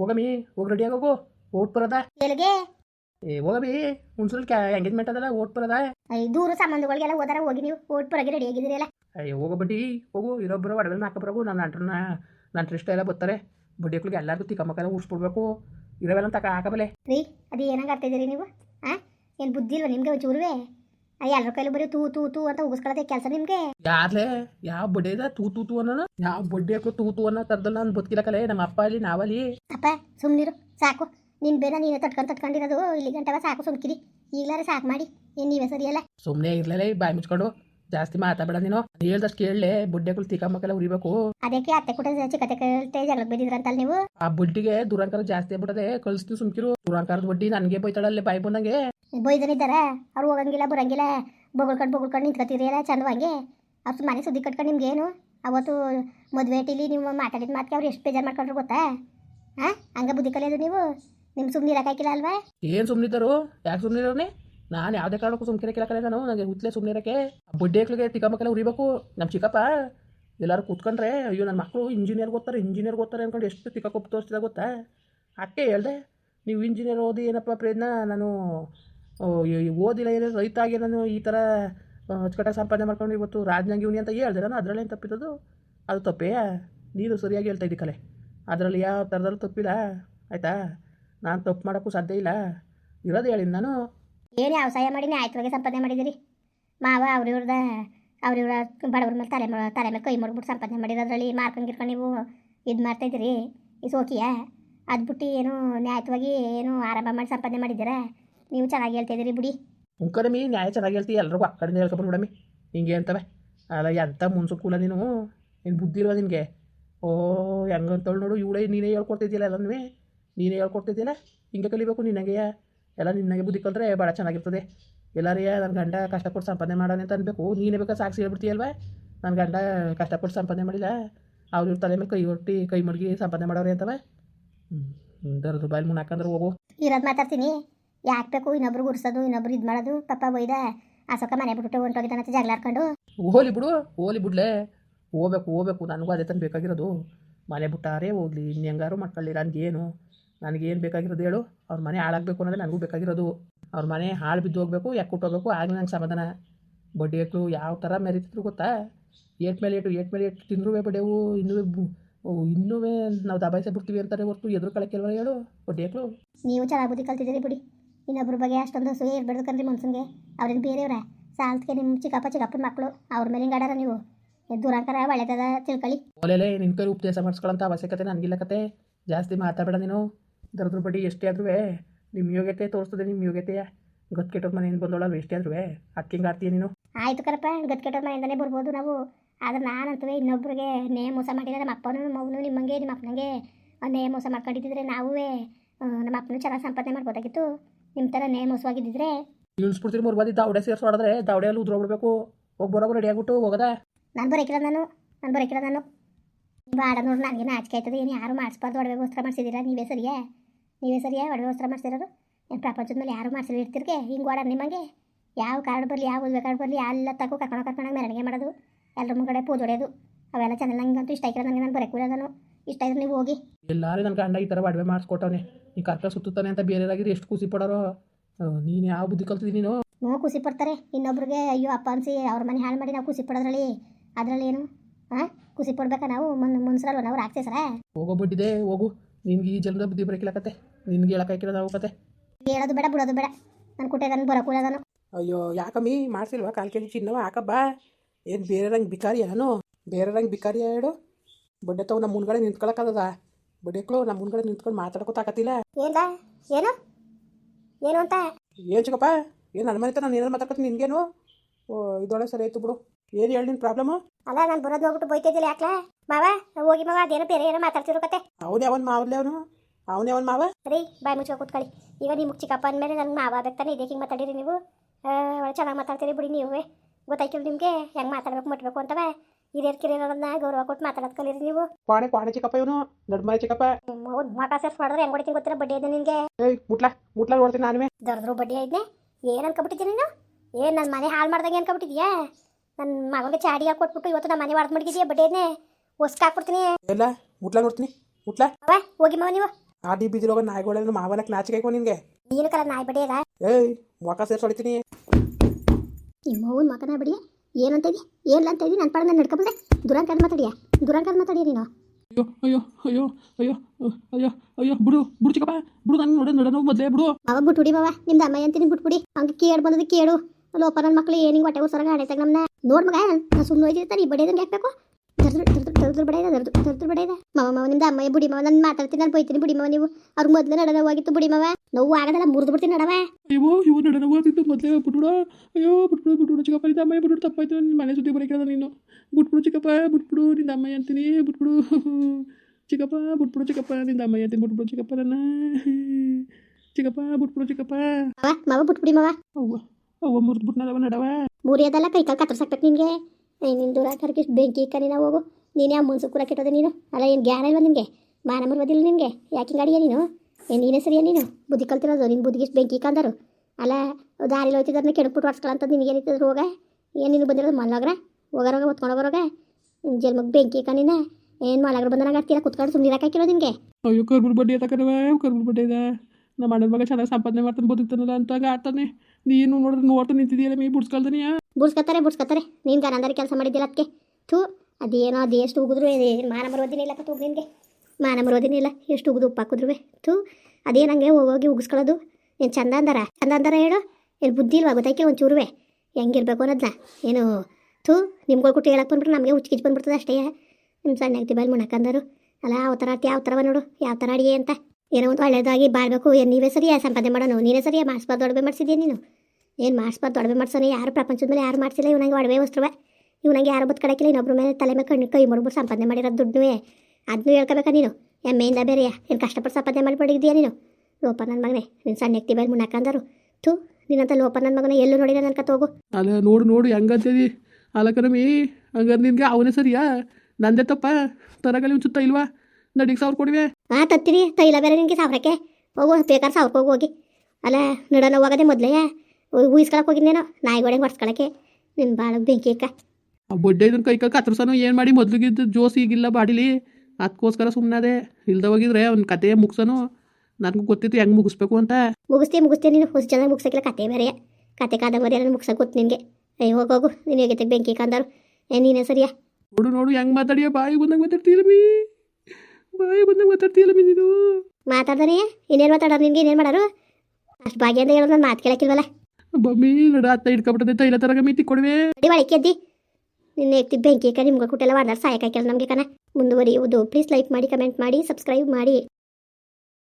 ಹೋಗಮ್ಮಿ ಹೋಗಿ ready ಆಗೋಗು. Vote ಬರೋದ? ಎಲ್ಲಿಗೆ? ಏ ಹೋಗಮ್ಮಿ ಒಂದ್ಸಲ ಎಂಗೇಜ್ಮೆಂಟ್ ಅದಲ್ಲ ಓಟ್ ಬರೋದ? ಐ, ದೂರ ಸಂಬಂಧಗಳಿಗೆಲ್ಲ ಹೋದಾರ ಹೋಗಿ ನೀವು. ಓಟ್ ಪರಗೆ ರೆಡಿ ಆಗಿದ್ದೀರಲ್ಲ. ಅಯ್ಯೋ ಹೋಗೋ ಬಡ್ಡಿ ಹೋಗು. ಇರೊಬ್ಬರು ಒಡವೆ ಹಾಕಬರೋಗು ನನ್ನ ನಂಟ್ರನ್ನ ನನ್ನ ಇಷ್ಟ ಎಲ್ಲ ಬರ್ತಾರೆ. ಬಡ್ಡಿಕ್ಳಿಗೆ ಎಲ್ಲರಿಗೂ ತಿಕ್ಕ ಮಕ್ಕಳ ಉಡ್ಸ್ಬಿಡ್ಬೇಕು ಇರೋವೆಲ್ಲ ತಕ ಹಾಕಬಲೆ. ರೀ ಅದು ಏನಂಗ ಆಡ್ತಿದ್ದೀರಿ ನೀವು? ಆ? ಏನು ಬುದ್ಧಿ ಇಲ್ವಾ ನಿಮಗೆ ಒಂಚೂರುವೆ? ಎಲ್ಲರ ಕೈಲಿ ಬರೀ ತೂ ತೂ ತೂ ಅಂತ ಉಗಿಸ್ಕೊಳತ್ತೆ ಕೆಲಸ ನಿಮ್ಗೆ? ಯಾರ್ಲೆ? ಯಾವ ಬಡ್ಡೆ ಇದೆ? ತೂ ತೂ ತೂ ಅನ್ನೋನು ಯಾವ ಬಡ್ಡೆ ಹಾಕೋ ತೂ ತೂ ಅನ್ನೋ ತರದಲ್ಲ ನಾನು ಬದುಕಿಲ್ಲ ಕಲೆ. ನಮ್ಮ ಅಪ್ಪ ಅಲ್ಲಿ ನಾವಲ್ಲಿ ಅಪ್ಪ ಸುಮ್ಮನಿರು ಸಾಕು. ನಿನ್ ಬೇರೆ ನೀನು ತಟ್ಕೊಂಡು ತಟ್ಕೊಂಡಿರೋದು. ಇಲ್ಲಿ ಗಂಟವ ಸಾಕು ಸುಮ್ಕಿರಿ. ಈಗಲಾರ ಸಾಕು ಮಾಡಿ. ಏನು ನೀವೇ ಸರಿಯಲ್ಲ ಸುಮ್ಮನೆ ಇರ್ಲೇ ಬಾಯಿ ಮುಚ್ಕೊಂಡು. ಜಾಸ್ತಿ ಮಾತಾಡಬೇಡ ನೀನು. ಹೇಳ್ದಷ್ಟು ಕೇಳಲೆ ಬುಡ್ಡೆಗಳು ತಿಕ್ಕ ಮಕ್ಕಳ ಉರಿಬೇಕು. ಅದಕ್ಕೆ ಅತ್ತೆ ಕೂಡ ಚಿಕ್ಕತೆ ಕೇಳ್ತೆ ಜಗಳ ಬಿದ್ದಿದ್ರಂತಲ್ಲ ನೀವು? ಆ ಬುಡ್ಡಿಗೆ ದುರಂಕಾರ ಜಾಸ್ತಿ ಆಗ್ಬಿಡದೆ ಕಳಿಸ್ತೀನಿ ಸುಮ್ಕಿರು. ದುರಂಕಾರದ ಬಡ್ಡಿ ನನಗೆ ಬೈತಾಳಲ್ಲೇ ಬಾಯಿ ಬಂದಂಗೆ. ಬೈದನಿದ್ದಾರ ಅವ್ರು ಹೋಗಂಗಿಲ್ಲ, ಬರಂಗಿಲ್ಲ. ಬೊಗಳ್ಕೊಂಡು ಬೊಗಳ್ಕೊಂಡು ನಿಂತ್ಕೊತೀರಿಯಲ್ಲ ಚಂದವಾಗಿ ಅವ್ರು ಮನೆ ಸುದ್ದಿ ಕಟ್ಕೊಂಡು ನಿಮ್ಗೇನು ಅವತ್ತು ಮದುವೆ ಟೀಲಿ ನೀವು ಮಾತಾಡಿದ ಮಾತಿಗೆ ಅವ್ರು ಎಷ್ಟು ಬೇಜಾರು ಮಾಡ್ಕೊಂಡ್ರು ಗೊತ್ತಾ? ಹಾಂ ಹಂಗೆ ಬುದ್ಧಿ ಕಲಿಯೋದು ನೀವು? ನಿಮ್ಮ ಸುಮ್ಮನೆ ಇರೋಕ್ಕಾಗಿಲ್ಲ ಅಲ್ವಾ? ಏನು ಸುಮ್ಮನಿದ್ದರು ಯಾಕೆ ಸುಮ್ಮನಿರೋನೆ ನಾನು ಯಾವುದೇ ಕಾರಣಕ್ಕೂ ಸುಮ್ಕಿರಕ್ಕೆ ಇಲ್ಲ ಕಲೆ ನಾನು ನನಗೆ ಹುತ್ತಲೆ ಸುಮ್ಮನೆ ಇರೋಕ್ಕೆ. ಬಡ್ಡಿ ಉರಿಬೇಕು. ನಮ್ಮ ಚಿಕ್ಕಪ್ಪ ಎಲ್ಲರೂ ಕೂತ್ಕೊಂಡ್ರೆ, ಅಯ್ಯೋ ನನ್ನ ಮಕ್ಕಳು ಇಂಜಿನಿಯರ್ ಗೊತ್ತಾರೆ ಇಂಜಿನಿಯರ್ ಗೊತ್ತಾರೆ ಅಂದ್ಕೊಂಡು ಎಷ್ಟು ತಿಕ್ಕ ಕೊಪ್ಪು ತೋರಿಸ್ತಿದೆ ಗೊತ್ತಾ? ಅಕ್ಕೆ ಹೇಳ್ದೆ, ನೀವು ಇಂಜಿನಿಯರ್ ಓದಿ ಏನಪ್ಪ ಪ್ರಯತ್ನ? ನಾನು ಓದಿಲ್ಲ ಏನೋ ರೈತ ಆಗಿ ನಾನು ಈ ಥರ ಆ, ಅಚ್ಚುಕಟ್ಟಾಗಿ ಸಂಪಾದನೆ ಮಾಡ್ಕೊಂಡು ಇವತ್ತು ರಾಜನಾಗಿ ಇವನಿ ಅಂತ ಹೇಳ್ದೆ ನಾನು ಅದರಲ್ಲೇನು ತಪ್ಪಿರೋದು? ಅದು ತಪ್ಪೇ? ನೀನು ಸರಿಯಾಗಿ ಹೇಳ್ತಾ ಇದ್ದಿ ಕಲೆ. ಅದರಲ್ಲಿ ಯಾವ ಥರದಲ್ಲೂ ತಪ್ಪಿಲ್ಲ. ಆಯಿತಾ? ನಾನು ತಪ್ಪು ಮಾಡೋಕ್ಕೂ ಸಾಧ್ಯ ಇಲ್ಲ. ಇರೋದು ಹೇಳಿ ನಾನು. ಏನು ವ್ಯವಸಾಯ ಮಾಡಿ ಹೋಗಿ ಸಂಪಾದನೆ ಮಾಡಿದಿರಿ ಮಾವ ಅವ್ರಿವ್ರದ ಅವ್ರಿವ್ರ ಬಡವ್ರ ಮೇಲೆ ತಲೆ ತಲೆ ಮೇಲೆ ಕೈ ಮಾಡ್ಬಿಟ್ಟು ಸಂಪಾದನೆ ಮಾಡಿದ್ರು ಅದರಲ್ಲಿ ಮಾರ್ಕೊಂಡಿರ್ಕೊಂಡು ನೀವು ಇದು ಮಾಡ್ತಾಯಿದ್ದೀರಿ ಈ ಸೋಕಿಯಾ? ಅದು ಬಿಟ್ಟು ಏನು ನ್ಯಾಯವಾಗಿ ಏನು ಆರಂಭ ಮಾಡಿ ಸಂಪಾದನೆ ಮಾಡಿದ್ದೀರಾ? ನೀವು ಚೆನ್ನಾಗಿ ಹೇಳ್ತಿದ್ದೀರಿ ಬಿಡಿ. ಉಂಕರಮಿ ನ್ಯಾಯ ಚೆನ್ನಾಗಿ ಹೇಳ್ತಿ ಎಲ್ರಿಗೂ ಆ ಕಡೆಯಿಂದ ಹೇಳ್ಕೊಬರ್ ಬಿಡಮ್ಮಿ. ಹಿಂಗೆ ಅಂತವೆ. ಅಲ್ಲ ಎಂಥ ಮುನ್ಸು ಕೂಲ ನೀನು? ನೀನು ಬುದ್ಧಿ ಇಲ್ವಾ ನಿನಗೆ? ಓ ಹೆಂಗಂತೇಳಿ ನೋಡು ಇವಳೇ ನೀನೇ ಹೇಳ್ಕೊಡ್ತಿದ್ದಿಲ್ಲ ಎಲ್ಲನೂ ನೀನೇ ಹೇಳ್ಕೊಡ್ತಿದ್ದೀಯಲ್ಲ? ಹಿಂಗೆ ಕಲಿಬೇಕು ನಿನಗೆ. ಎಲ್ಲ ನಿನಗೆ ಬುದ್ಧಿ ಕಲ್ತ್ರೆ ಭಾಳ ಚೆನ್ನಾಗಿರ್ತದೆ. ಎಲ್ಲಾರಿಯ ನನ್ನ ಗಂಡ ಕಷ್ಟಪಟ್ಟು ಸಂಪಾದನೆ ಮಾಡೋಣ ಅಂತ ಅನ್ಬೇಕು. ನೀನೇ ಬೇಕಾ ಸಾಕ್ಷಿ ಹೇಳ್ಬಿಡ್ತೀಯಲ್ವ ನನ್ನ ಗಂಡ ಕಷ್ಟಪಟ್ಟು ಸಂಪಾದನೆ ಮಾಡಿಲ್ಲ. ಅವ್ರ ಇವ್ರ ತಲೆ ಮೇಲೆ ಕೈ ಹೊಟ್ಟಿ ಕೈ ಮಡಗಿ ಸಂಪಾದನೆ ಮಾಡೋರೆ ಅಂತವ. ಹ್ಞೂ ದರ್ದು ಬಾಯಿ ಮುನ್ನ ಹಾಕಂದ್ರೆ ಹೋಗು. ಇರೋದು ಮಾತಾಡ್ತೀನಿ. ಯಾಕೆ ಬೇಕು? ಇನ್ನೊಬ್ರು ಗುರ್ಸೋದು ಇನ್ನೊಬ್ರು ಇದು ಮಾಡೋದು ಪಾಪ ಆ ಸೊಕ್ಕ ಮನೆ ಬಿಟ್ಟು ಹೊಂಟೋಗಿದ್ದಾನಂತ ಜಗಳ ಆಡ್ಕೊಂಡು ಹೋಲಿ ಬಿಡು ಹೋಲಿ ಬಿಡ್ಲೆ. ಹೋಗ್ಬೇಕು ಹೋಗ್ಬೇಕು. ನನಗೂ ಅದೇ ತನ ಬೇಕಾಗಿರೋದು. ಮನೆ ಬಿಟ್ಟಾರೇ ಹೋಗ್ಲಿ. ಇನ್ನು ಹೆಂಗಾರು ಮಾಡ್ಕೊಳ್ಳಿ ನನಗೇನು? ನನಗೇನು ಬೇಕಾಗಿರೋದು ಹೇಳು. ಅವ್ರ ಮನೆ ಹಾಳಾಗಬೇಕು ಅನ್ನೋದೇ ನನಗೂ ಬೇಕಾಗಿರೋದು. ಅವ್ರ ಮನೆ ಹಾಳು ಬಿದ್ದು ಹೋಗ್ಬೇಕು ಯಾಕೆ ಹೋಗ್ಬೇಕು ಆಗಲಿ ನಂಗೆ ಸಮಾಧಾನ. ಬಡ್ಡಿ ಹಾಕ್ಲು ಯಾವ ಥರ ಮೆರಿತಿದ್ರು ಗೊತ್ತಾ? ಏಟ್ ಮೇಲೆ ಏಟು ಏಟ್ ಮೇಲೆ ಏಟು ತಿಂದ್ರೂ ಬಡ್ಡೆವು. ಇನ್ನೂ ಇನ್ನೂ ನಾವು ದಬಾಯಿಸೇ ಬಿಡ್ತೀವಿ ಅಂತಾರೆ ಹೊರ್ತು. ಎದುರು ಕಳಕ್ಕೆಲ್ವ ಹೇಳು ಬಡ್ಡಿ ಹಾಕ್ಲು ನೀವು ಚೆನ್ನಾಗಿ ಬುದ್ಧಿ ಕಲ್ತಿದ್ದೀರಿ ಬಿಡಿ. ಇನ್ನೊಬ್ರ ಬಗ್ಗೆ ಅಷ್ಟೊಂದು ಸುಯ ಇರಬಾರ್ದು ಕಣ್ರಿ ಮನ್ಸಂಗೆ. ಅವ್ರೇನು ಬೇರೆಯವ್ರ. ಸಾಲ್ತ್ಗೆ ನಿಮ್ಮ ಚಿಕ್ಕಪ್ಪ ಚಿಕ್ಕಪ್ಪನ ಮಕ್ಕಳು ಅವ್ರ ಮೇಲೆ ಹಿಂಗೆ ಆಡಾರ ನೀವು? ದೂರಾಂಕರ ಒಳ್ಳೆದದ ತಿಳ್ಕೊಳ್ಳಿ ಓಲೆಲೆ ನಿನ್ನ ಕೈ ಉಪದೇಶ ಮಾಡಿಸ್ಕೊಳ್ಳೋಂಥ ಅವಶ್ಯಕತೆ ನನಗಿಲ್ಲ ಕತೆ. ಜಾಸ್ತಿ ಮಾತಾಡಬೇಡ ನೀನು. ದರದ್ರ ಬಡ್ಡಿ ಎಷ್ಟೇ ಆದ್ರೂ ನಿಮ್ಮ ಯೋಗ್ಯತೆ ತೋರಿಸ್ತದೆ ನಿಮ್ಮ ಯೋಗ್ಯತೆಯ. ಗತ್ ಕೆಟ್ಟೋದ್ ಮನೆಯಿಂದ ಬಂದೋಳಲ್ವ ಎಷ್ಟೇ ಆದ್ರೂ ಅದಕ್ಕೆ ಆಡ್ತೀಯ ನೀನು? ಆಯ್ತು ಕರಪ್ಪ ಗಟ್ಕೆಟ್ಟ ಮನೆಯಿಂದಲೇ ಬರ್ಬೋದು ನಾವು. ಆದ್ರೆ ನಾನಂತೂ ಇನ್ನೊಬ್ರಿಗೆ ನೇ ಮೋಸ ಮಾಡಿದ್ರೆ ನಮ್ಮ ಅಪ್ಪನೂ ನಮ್ಮ ಮಗನು ನಿಮ್ಮಂಗೆ ನಿಮ್ಮ ಅಪ್ಪನಂಗೆ ನೇ ಮೋಸ ಮಾಡ್ಕೊಂಡಿದ್ದಿದ್ರೆ ನಾವೇ ನಮ್ಮ ಅಪ್ಪನೂ ಚೆನ್ನಾಗಿ ಸಂಪಾದನೆ ಮಾಡ್ಬೋದಾಗಿತ್ತು. ನಿಮ್ಮ ಥರ ನೇ ಮೋಸವಾಗಿದ್ದಿದ್ರೆ ಇಳಿಸ್ಬಿಡ್ತೀನಿ ಮುರ್ಬಾದಿ ದಾವಡೆ ಸೇರಿಸಿ ಹೊಡೆದ್ರೆ ದಾವಡೆಯಲ್ಲಿ ಉದ್ರೋಗ್ಬಿಡ್ಬೇಕು ಹೋಗಿ ಬರೋಗು ರೆಡಿ ಆಗ್ಬಿಟ್ಟು ಹೋಗದ? ನಾನು ಬರೋಕಿಲ್ಲ ನಾನು. ನಾನು ಬರೋಕಿಲ್ಲ ನಾನು. ಬಾಡ ನೋಡಿ ನನಗೆ ನಾಚಿಕೆ ಆಯ್ತದೆ ಏನು ಯಾರು ಮಾಡಿಸ್ಬಾರ್ದು ಒಡವೆ ವಸ್ತ್ರ ಮಾಡಿಸಿದ್ದೀರಾ ನೀವೇ ಸರಿಯೇ? ನೀವೇ ಸರಿಯೇ ಒಡವೆ ವಸ್ತ್ರ ಮಾಡಿಸಿರೋದು? ಏನು ಪ್ರಪಂಚದ ಮೇಲೆ ಯಾರು ಮಾಡಿಸಿಲ್ಲ ಇರ್ತಿರ್ಗೆ ಹಿಂಗೆ ಓಡ ನಿಮಗೆ ಯಾವ ಕಾರ್ಡ್ ಬರಲಿ ಯಾವ ಉದ್ವೆ ಕಾರ್ಡ್ ಬರಲಿ ಎಲ್ಲ ತಗೋ ಕರ್ಕೊಂಡು ಕರ್ಕೊಂಡಾಗ ಮೆರವಣಿಗೆ ಮಾಡೋದು ಎಲ್ಲರ ಮುಂಗಡೆ ಪೂಜೆ ಹೊಡೆಯೋದು. ಅವೆಲ್ಲ ಚೆನ್ನಾಗಿ ನಂಗಂತೂ ಇಷ್ಟ ಆಯ್ತು ನನಗೆ ನಾನು ಬರೋಕಿಲ್ಲ ನಾನು. ಇಷ್ಟ ಆಯ್ತು ನೀವು ಹೋಗಿ. ಎಲ್ಲಾರು ನನ್ನ ಗಂಡ ಈ ಥರ ಒಡವೆ ಮಾಡಿಸ್ಕೊಟ್ಟವನೆ. ನೀ ಕರ್ಕ ಸುತ್ತಾನೆ ಅಂತ ಬೇರೆಯವರಾಗಿರಿ ಎಷ್ಟು ಖುಷಿ ಪಡೋರು. ನೀನು ಯಾವ ಬುದ್ಧಿ ಕಲ್ತಿದ್ದೀನಿ ನೀನು? ಹ್ಞೂ ಖುಷಿ ಪಡ್ತಾರೆ. ಇನ್ನೊಬ್ರಿಗೆ ಅಯ್ಯೋ ಅಪ್ಪ ಅನ್ಸಿ ಅವ್ರ ಮನೆ ಹಾಳು ಮಾಡಿ ನಾವು ಖುಷಿ ಪಡೋದ್ರಲ್ಲಿ. ಅದರಲ್ಲಿ ಏನು? ಹಾಂ ಖುಷಿ ಪಡ್ಬೇಕಾ ನಾವು? ಮುನ್ ಮುನ್ಸರಲ್ವ ನಾವು ರಾಕ್ಷಸರ? ಹೋಗೋ ಬಿಟ್ಟಿದೆ ಹೋಗು. ನಿನ್ಗೆ ಈ ಜನ್ಮದ ಬುದ್ಧಿ ಬರಕಿಲ್ಲ ಕತೆ. ನಿನ್ಗೆ ಹೇಳಕ್ಕಾಕಿಲ್ಲ ನಾವು ಕತೆ. ಹೇಳೋದು ಬೇಡ ಬಿಡೋದು ಬೇಡ. ನಾನು ಕುಟ್ಟೆ ನಾನು ಬರೋಕೂಲ ನಾನು. ಅಯ್ಯೋ ಯಾಕಮ್ಮಿ? ಮಾಡ್ಸಿಲ್ವಾ ಕಾಲು ಕೆ ಜಿ ಚಿನ್ನವ ಹಾಕಬ್ಬ? ಏನು ಬೇರೆ ಬಿಕಾರಿ ನಾನು ಬೇರೆ ರಂಗೆ ಬಿಕಾರಿಯ ಹೇಳು ಬಡ್ಡೆ ತಗೋ ನಮ್ಮ ಮುಂದ್ಗಡೆ ನಿಂತ್ಕೊಳಕ್ಕದ ಬಡ್ಡೆಕ್ಳು ನಮ್ಮ ಮುಂದ್ಗಡೆ ನಿಂತ್ಕೊಂಡು ಮಾತಾಡೋಕೆ ತಾಕತ್ತಿಲ್ಲ ಏನ್ಲ? ಏನು? ಏನು ಅಂತ? ಏನು ಚಿಕ್ಕಪ್ಪ? ಏನು ನನ್ನ ಮನೆ ನಾನು ಏನಾರು ಮಾತಾಡ್ಕೊತೀನಿ ನಿನ್ಗೇನು? ಓ ಇದೊಳಗೆ ಸರಿ ಆಯ್ತು ಬಿಡು. ಏನು ಹೇಳಿ ನಿನ್ನ ಪ್ರಾಬ್ಲಮ್ಮು ಅಲ್ಲ ನಾನು ಬರೋದು ಹೋಗ್ಬಿಟ್ಟು ಬೈತಿದ್ದಿಲ್ಲ ಯಾಕ್ಲ? ಮಾವ ಹೋಗಿ ಮಾವ ಅದೇನೋ ಬೇರೆ ಏನೋ ಮಾತಾಡ್ತಿರೋ ಕತೆ. ಅವನೇ ಅವನ್ ಮಾವಲ್ಲೇ ಅವನು? ಅವನೇ ಅವನ್ ಮಾವ? ಸರಿ ಬಾಯ್ ಮುಚ್ಚೋ ಕೂತ್ಕೊಳ್ಳಿ. ಈಗ ನಿಮ್ಗೆ ಚಿಕ್ಕಪ್ಪ ಅಂದಮೇಲೆ ನನ್ನ ಮಾವ ಬೇಕಾನೆ ಇದೆ ಹಿಂಗೆ ಮಾತಾಡಿರಿ ನೀವು. ಒಳ್ಳೆ ಚೆನ್ನಾಗಿ ಮಾತಾಡ್ತೀರಿ ಬಿಡಿ ನೀವೇ. ಗೊತ್ತಾಯ್ತು ನಿಮಗೆ? ಹೆಂಗೆ ಮಾತಾಡ್ಬೇಕು ಮುಟ್ಬೇಕು ಅಂತವ? ಹಿರಿಯರ್ ಕಿರಿಯರನ್ನ ಗೌರವ ಕೊಟ್ಟು ಮಾತಾಡೋದು ಕಲೀರಿ ನೀವು. ಪಾಣೆ ಪಾಣೆ ಚಿಕ್ಕಪ್ಪ ಇವನು ದೊಡ್ಡ ಮನೆ ಚಿಕ್ಕಪ್ಪ ಅವ್ನು ಮಕ ಸೇರ್ಸ್ ಮಾಡಿದ್ರೆ ಹೆಂಗ್ ಹೊಡಿತೀನಿ ಗೊತ್ತಿರ ಬಡ್ಡಿ ಇದೆ ನಿನ್ಗೆ. ಏಯ್ ಮುಟ್ಲ ಮುಟ್ಲ ನೋಡ್ತೀನಿ ನಾನು ದೊಡ್ಡದ್ರು ಬಡ್ಡಿ ಐದ್ನೆ? ಏನ್ ಅನ್ಕೊಬಿಟ್ಟಿದ್ದೀನಿ ನೀನು? ಏನ್ ನನ್ನ ಮನೆ ಹಾಳು ಮಾಡ್ದಂಗೆ ಅನ್ಕೊಬಿಟ್ಟಿದ್ಯಾ? ನನ್ನ ಮಗನಿಗೆ ಚಾಡಿಗೆ ಕೊಟ್ಬಿಟ್ಟು ಇವತ್ತು ನಮ್ಮ ಮನೆ ಹೊಡೆದು ಮಡಗಿದ್ಯಾ ಬಡ್ಡಿ ಐದ್ನೆ? ಹೊಸ್ಕ ಹಾಕ್ಬಿಡ್ತೀನಿ. ಎಲ್ಲ ಮುಟ್ಲ ನೋಡ್ತೀನಿ ಮುಟ್ಲ. ಅವ ಹೋಗಿ ಮಾವ ನೀವು. ಆದಿ ನಾಯಿ ನಾಯಿಗಳೆಲ್ಲ ಮಾವನಕ್ಕೆ ನಾಚಿಕೆ ನಿನ್ಗೆ. ನೀನು ಕಲ ನಾಯಿ ಬಡ್ಡಿ ಅದ. ಏಯ್ ಮೊಕ ಸೇರ್ಸ್ ಹೊಡಿತೀನಿ. ನಿಮ್ಮ ಅವ್ವನ ಮಕನ ಬಡಿಯ ಏನಂತ ಇದಿ ಏನಿಲ್ಲ ಅಂತ ಇದಿ ನನ್ನ ಪಾಡ ನಾನು ನಡ್ಕೊಂಬಂದೆ ದುರಂಕದ ಮಾತಾಡಿಯ? ದುರಂಕದ ಮಾತಾಡಿಯ ನೀನು? ಅಯ್ಯೋ ಅಯ್ಯೋ ಅಯ್ಯೋ ಅಯ್ಯೋ ಅಯ್ಯೋ ಅಯ್ಯೋ ಬಿಡು ಬಿಡು ಚಿಕ್ಕಪ್ಪ ಬಿಡು ನಾನು ನೋಡೋ ನೋಡ ಮೊದಲೇ ಬಿಡು. ಮಾವ ಬಿಟ್ಬಿಡಿ ಬಾವ ನಿಮ್ದು ಅಮ್ಮ ಅಂತೀನಿ ಬಿಟ್ಬಿಡಿ ಹಂಗೆ ಕೇಳು ಬಂದದ ಕೇಳು. ಲೋಪ ನನ್ನ ಮಕ್ಳು ಏನಿಗೆ ಹೊಟ್ಟೆ ಉಸರಾಗ ಆಡೈತಾಗ ನಮ್ಮನ್ನ ನೋಡ್ ಮಗ ನಾನು ಸುಮ್ಮನೆ ಹೋಗಿರ್ತಾನೆ ಈ ಬಡಿಯೋದಂಗೆ ಹಾಕ್ಬೇಕು ದರ್ದು ಬಡ ಇದೆ ದರ್ದು ಬಡ ಇದೆ. ಮಾವ ಮಾವ ನಿಮ್ದು ಅಮ್ಮ ಬುಡಿ ಮಾವ ನಾನು ಮಾತಾಡ್ತೀನಿ ನಾನು ಬೈತೀನಿ ಬುಡಿ ಮಾವ ನೀವು. ಅವ್ರ ಮೊದಲು ನಡದ ಹೋಗಿತ್ತು ಬುಡಿ ಮಾವ. ನೋವು ಆಗದಲ್ಲ ಮುರಿದು ಬಿಡ್ತೀನಿ ನಡವ ಅಯ್ಯೋ ಇವು ನೋವು ಆಗ್ತಿತ್ತು ಮೊದಲೇ ಬಿಟ್ಬಿಡು. ಅಯ್ಯೋ ಬಿಟ್ಬಿಡು ಬಿಟ್ಬಿಡು ಚಿಕ್ಕಪ್ಪ ನಿನ್ನ ಅಮ್ಮ ಬಿಟ್ಬಿಡು ತಪ್ಪಾಯ್ತು. ನಿನ್ನ ಮನೆ ಸುದ್ದಿ ಬರೀಕಿರೋದ ನೀನು. ಬಿಟ್ಬಿಡು ಚಿಕ್ಕಪ್ಪ ಬಿಟ್ಬಿಡು ನಿನ್ನ ಅಮ್ಮ ಅಂತೀನಿ ಬಿಟ್ಬಿಡು. ಚಿಕ್ಕಪ್ಪ ಬಿಟ್ಬಿಡು ಚಿಕ್ಕಪ್ಪ ನಿನ್ನ ಅಮ್ಮ ಅಂತೀನಿ ಬಿಟ್ಬಿಡು ಚಿಕ್ಕಪ್ಪ ನನ್ನ. ಚಿಕ್ಕಪ್ಪ ಬಿಟ್ಬಿಡು ಚಿಕ್ಕಪ್ಪ. ಮಾವ ಬಿಟ್ಬಿಡಿ ಮಾವ. ಅವ್ವ ಅವ್ವ ಮುರಿದು ಬಿಟ್ನದವ ನಡವ ಮುರಿಯೋದಲ್ಲ ಕೈ ಕಾಲು ಕತ್ತರಿಸಾಕ್ಬೇಕು ನಿನಗೆ. ನಿನ್ನ ದೂರ ಕರ್ಕಿ ಬೆಂಕಿ ಕನಿನ ಹೋಗು. ನೀನೇ ಆ ಮುನ್ಸು ಕೂಡ ಕೆಟ್ಟೋದೆ ನೀನು? ಅಲ್ಲ ಏನು ಜ್ಞಾನ ಇಲ್ವ ನಿನಗೆ? ಮಾನ ಮರ್ವದಿಲ್ಲ ನಿನಗೆ? ಯಾಕೆ ಗಾಡಿಯ ನೀನು? ಏನು ನೀನೇ ಸರಿಯಾ ನೀನು? ಬುದ್ಧಿ ಕಲ್ತಿರೋದು ನಿನ್ನ ಬುದ್ಧಿಗೆ ಇಷ್ಟು ಬೆಂಕಿ ಕಂದರು? ಅಲ್ಲ ದಾರಿಲಿ ಹೋಗ್ತಿದ್ರೆ ಕೆಡಕ್ಬಿಟ್ಟು ಹೊಡ್ಸ್ಕೊಳಂತ ನಿನಗೇನಿತ್ತು ರೋಗ ಏನು ನೀನು ಬಂದಿರೋದು ಮಲ್ಲಾಗ್ರ ಹೋಗೋರೋಗ ಹೊತ್ಕೊಂಡು ಹೋಗೋರೋಗ ಜನ್ಮಕ್ಕೆ ಬೆಂಕಿ ಕನಿನ ಏನು ಮಲ್ಲಾಗ್ರ ಬಂದನಾಗ ಆಗ್ತೀರ ಕುತ್ಕೊಂಡು ಸುಮ್ಮನೆ ಹಾಕಿರೋ ನಿನಗೆ? ಅಯ್ಯೋ ಕರ್ಬುರ್ ಬಡ್ಡಿ ತಕನವ ಕರ್ಬೂರ್ ಬಡ್ಡಿ ಇದೆ ನಮ್ಮ ಅಣ್ಣನ ಮಗ ಚೆನ್ನಾಗಿ ಸಂಪಾದನೆ ಮಾಡ್ತಾನೆ ಬದುಕ್ತಾನಲ್ಲ ಅಂತ ಆಡ್ತಾನೆ. ನೀನು ನೋಡಿದ್ರೆ ನೋಡ್ತಾ ನಿಂತಿದೆಯಲ್ಲ ಮೀ ಬುಡ್ಸ್ಕೊಳ್ತಾನೆ? ಬುಡ್ಸ್ಕೊತಾರೆ ಬುಡ್ಸ್ಕೊತಾರೆ. ನೀನು ಗಾನಂದರ ಕೆಲಸ ಮಾಡಿದ್ದಿಲ್ಲ ಅದಕ್ಕೆ ಥೂ ಅದೇನೋ ಅದು ಎಷ್ಟು ಉಗಿದ್ರು ಏನು ಮಾನ ಬರೋದಿನ ಇಲ್ಲ ಕತ್ತು ನಿನಗೆ. ಮಾನ ಇಲ್ಲ ಎಷ್ಟು ಉಗಿದು ಉಪ್ಪು ಹಾಕಿದ್ರು ಥೂ ಅದೇನಂಗೆ ಹೋಗಿ ಉಗಿಸ್ಕೊಳ್ಳೋದು. ಏನು ಚಂದ ಅಂದಾರ? ಚಂದ ಅಂದಾರ ಹೇಳು. ಏನು ಬುದ್ಧಿ ಇಲ್ವಾ ಗೊತ್ತಾಯ್ಕೆ ಒಂಚೂರುವೆ. ಹೆಂಗಿರ್ಬೇಕು ಅನ್ನೋದನ್ನ ಏನು, ಥೂ, ನಿಮ್ಗಳು ಕೊಟ್ಟು ಹೇಳಕ್ಕೆ ಬಂದ್ಬಿಟ್ರೆ ನಮಗೆ ಹುಚ್ಚಿಗಿಚ್ಚು ಬಂದ್ಬಿಡ್ತದೆ ಅಷ್ಟೇ. ನಿಮ್ಮ ಸಣ್ಣ ಆಗ್ತಿ ಬಾಯಲ್ಲಿ ಮುಣಕಂದರು ಅಲ್ಲ, ಯಾವ ಥರ ಯಾವ ಥರವ ನೋಡು. ಯಾವ ಥರ ಅಡಿಗೆ ಅಂತ. ಏನೋ ಒಂದು ಒಳ್ಳೇದಾಗಿ ಬಾಳ್ಬೇಕು. ಏನು ನೀವೇ ಸರಿ ಸಂಪಾದನೆ ಮಾಡೋನು? ನೀನೇ ಸರಿಯಾ? ಮಾಡಿಸ್ಬಾರ್ದು ಒಡವೆ ಮಾಡಿಸಿದ್ಯಾ ನೀನು? ಏನು ಮಾಡಿಸ್ಬಾರ್ದು ಒಡವೆ ಮಾಡ್ಸೋಣ ಯಾರು ಪ್ರಪಂಚದ ಮೇಲೆ ಯಾರು ಮಾಡಿಸಿಲ್ಲ? ಇವ್ನಂಗೆ ಒಡವೆ ವಸ್ತ್ರವ ಇವನಂಗೆ ಯಾರು ಬದುಕಡಕ್ಕಿಲ್ಲ ಇನ್ನೊಬ್ರ ಮೇಲೆ ತಲೆ ಮೇಲೆ ಕಣ್ಣು, ಕೈ ಮುಡ್ಬಿಟ್ಟು ಸಂಪಾದನೆ ಮಾಡಿರೋ ದುಡ್ಡು ಅದನ್ನು ಹೇಳ್ಕೋಬೇಕ ನೀನು? ಎಮ್ಮೆಯಿಂದ ಬೇರೆಯಾ? ಏನು ಕಷ್ಟಪಟ್ಟು ಸಂಪಾದನೆ ಮಾಡಿಬಿಟ್ಟಿದ್ಯಾ ನೀನು? ಲೋಪ ನನ್ನ ಮಗನೇ ನಿನ್ನ ಸಣ್ಣ ವ್ಯಕ್ತಿ ಬೈಲ್ ಮುನ್ನಕ್ಕಂದರು ಥೂ ನಿನ್ನಂತ ಲೋಪ ನನ್ನ ಮಗನ ಎಲ್ಲೂ ನೋಡಿದ ನನ್ನ ಕತ್ ಹೋಗು ಅಲ್ಲ ನೋಡು ನೋಡು ಹೆಂಗಂತದಿ? ಅಲ್ಲ ಕಣಮಿ ಹಂಗಾರೆ ನಿನ್ಗೆ ಅವನೇ ಸರಿಯಾ? ನಂದೇ ತಪ್ಪ? ತರಗಲಿ ಸುತ್ತ ಇಲ್ವಾ? ನಡಿಗೆ ಸಾವಿರ ಕೊಡಿವೆ? ಹಾಂ ತತ್ತೀನಿ. ತೈಲ ಬೇರೆ ನಿನಗೆ ಸಾವಿರಕ್ಕೆ. ಹೋಗು ಬೇಕಾದ್ರೆ ಸಾವಿರಕ್ಕೆ ಹೋಗಿ ಹೋಗಿ. ಅಲ್ಲ ನಡ ಹೋಗೋದೆ ಮೊದಲೇ ಊಹಿಸ್ಕೊಳಕ್ಕೆ ಹೋಗಿದ್ದೇನೋ ನಾಯಿಗೋಡೆ ಹೊಡ್ಸ್ಕೊಳಕ್ಕೆ. ನಿನ್ನ ಭಾಳ ಬೆಂಕಿ ಅಕ್ಕ. ಬೊಡ್ಡೆ ಬಡ್ಡೆ ಇದನ್ನ ಕೈ ಕೈ ಕತ್ರಸನು ಏನು ಮಾಡಿ? ಮೊದಲಿಗಿದ್ದು ಜೋಸ್ ಈಗಿಲ್ಲ ಬಾಡಿಲಿ. ಅದಕ್ಕೋಸ್ಕರ ಸುಮ್ಮನಾದೆ ಇಲ್ದ ಹೋಗಿದ್ರೆ ಅವ್ನ ಕತೆ ಮುಗ್ಸೋನು ನನಗೂ ಗೊತ್ತಿತ್ತು ಹೆಂಗೆ ಮುಗಿಸ್ಬೇಕು ಅಂತ. ಮುಗಿಸ್ತೀಯ ಮುಗಿಸ್ತೀಯ ನೀನು ಹೊಸ ಚೆನ್ನಾಗಿ ಮುಗ್ಸಕ್ಕಿಲ್ಲ ಕತೆ ಬೇರೆ. ಕತೆ ಕಾದಂಬರಿ ಎಲ್ಲ ಮುಗ್ಸಕ್ಕೆ ಗೊತ್ತು ನಿನಗೆ. ಅಯ್ಯ ಹೋಗು ಹೋಗು ನೀನು ಹೇಗೆ ಬೆಂಕಿ ಕಂದರು. ಏ ನೀನೇ ಸರಿಯಾ ನೋಡು ನೋಡು ಹೆಂಗೆ ಮಾತಾಡಿಯ ಬಾಯಿ ಬಂದಂಗೆ ಮಾತಾಡ್ತೀಯಲ್ಲ ಮೀ. ಬಾಯಿ ಬಂದಂಗೆ ಮಾತಾಡ್ತೀಯಲ್ಲ ಮೀ ನೀನು. ಮಾತಾಡ್ದಾನೆ ಇನ್ನೇನು ಮಾತಾಡೋರು ನಿನಗೆ? ಇನ್ನೇನು ಮಾಡೋರು? ಅಷ್ಟು ಭಾಗ್ಯ ಅಂತ ಹೇಳೋದು ನಾನು ಮಾತು ಕೇಳಕ್ಕಿಲ್ವಲ್ಲ? ಬಮ್ಮಿ ನಡ ಅತ್ತ ಹಿಡ್ಕೊಬಿಟ್ಟದೆ ತೈಲ ತರಗ ಮೀತಿ ಕೊಡುವೆ ಅಡಿ ಒಳಕ್ಕೆ ಎದ್ದಿ. ನಿನ್ನೆ ಎತ್ತಿ ಬೆಂಕಿ ಕ ನಿಮ್ಗೆ ಕುಟ್ಟೆಲ್ಲ ಮಾಡ್ದಾರ ಸಾಯಕಾಯ್ಕಲ್ಲ ನಮಗೆ ಕಣ. ಮುಂದುವರಿಯುವುದು. ಪ್ಲೀಸ್ ಲೈಕ್ ಮಾಡಿ ಕಮೆಂಟ್ ಮಾಡಿ ಸಬ್ಸ್ಕ್ರೈಬ್ ಮಾಡಿ.